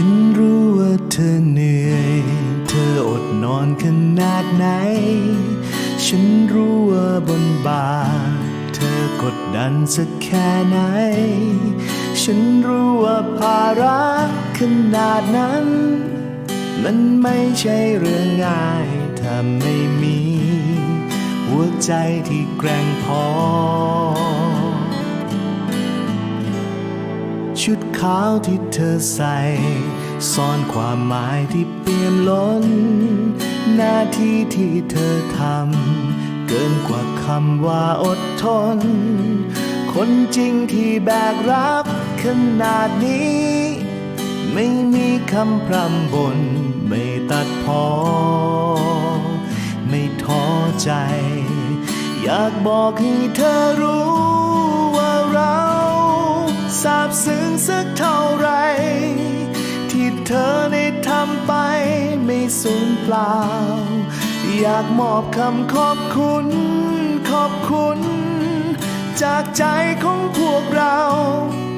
ฉันรู้ว่าเธอเหนื่อย เธออดนอนขนาดไหน ฉันรู้ว่าบนบ่าเธอกดดันสักแค่ไหน ฉันรู้ว่าภาระขนาดนั้น มันไม่ใช่เรื่องง่ายถ้าไม่มี หัวใจที่แกร่งพอ ชุดขาวที่เธอใส่ ซ่อนความหมายที่เปี่ยมล้น หน้าที่ที่เธอทำเกินกว่าคำว่าอดทน คนจริงที่แบกรับขนาดนี้ ไม่มีคำพร่ำบน ไม่ตัดพอ ไม่ท้อใจ อยากบอกให้เธอรู้ บซึ้งสักเท่าไร ที่เธอได้ทำไปไม่สูญเปล่า อยากมอบคำขอบคุณ ขอบคุณ จากใจของพวกเรา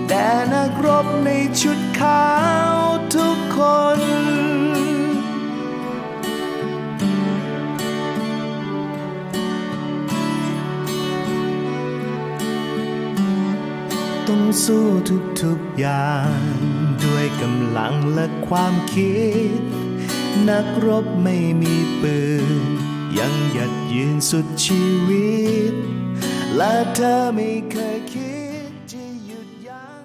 แต่นักรบในชุดขาว ต้องสู้ทุกๆอย่าง ด้วยกำลังและความคิด นักรบไม่มีปืน ยังหยัดยืนสุดชีวิต และเธอไม่เคยคิดจะหยุดยั้ง